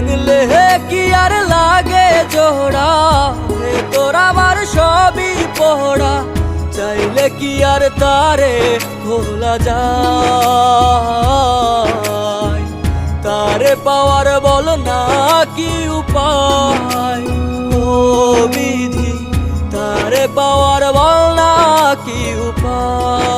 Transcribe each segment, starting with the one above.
ভাঙলে কি আর লাগে জোড়া ভেতর আমার সবই পোড়া চাইলে কি আর তারে ভোলা যায়? তারে পাওয়ার বল না কি উপায়? ও বিধি, তারে পাওয়ার বল না কি উপায়?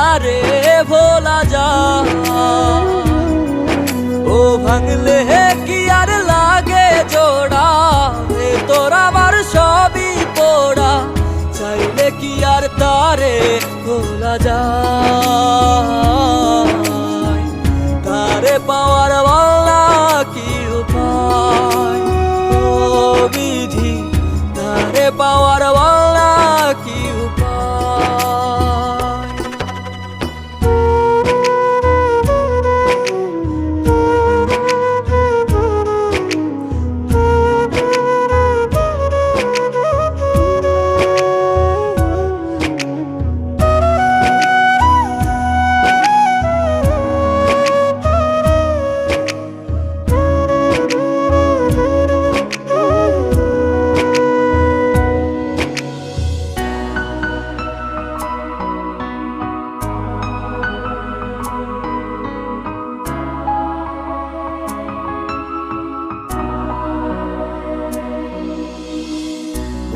তারে ভোলা যা। ও ভাঙলে কি আর লাগে জোড়া? হে তোর আমার সবই পোড়া। চাইলে কি আর তারে ভোলা যায়? তারে পাওয়ার বলা কি উপায়? ও বিধি, তারে পাওয়ার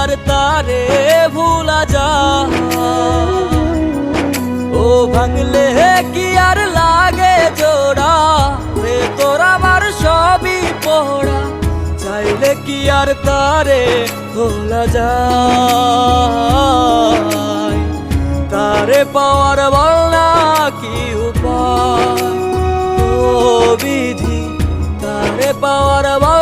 আর তারে ভুলা যা। ও ভাঙলে কি আর লাগে জোড়া? হে তোর আমার সবই পোড়া চাইলে কি আর তারে ভোলা যায়? তারে পাওয়ার বল না কি উপায়? ও বিধি, তারে পাওয়ার বল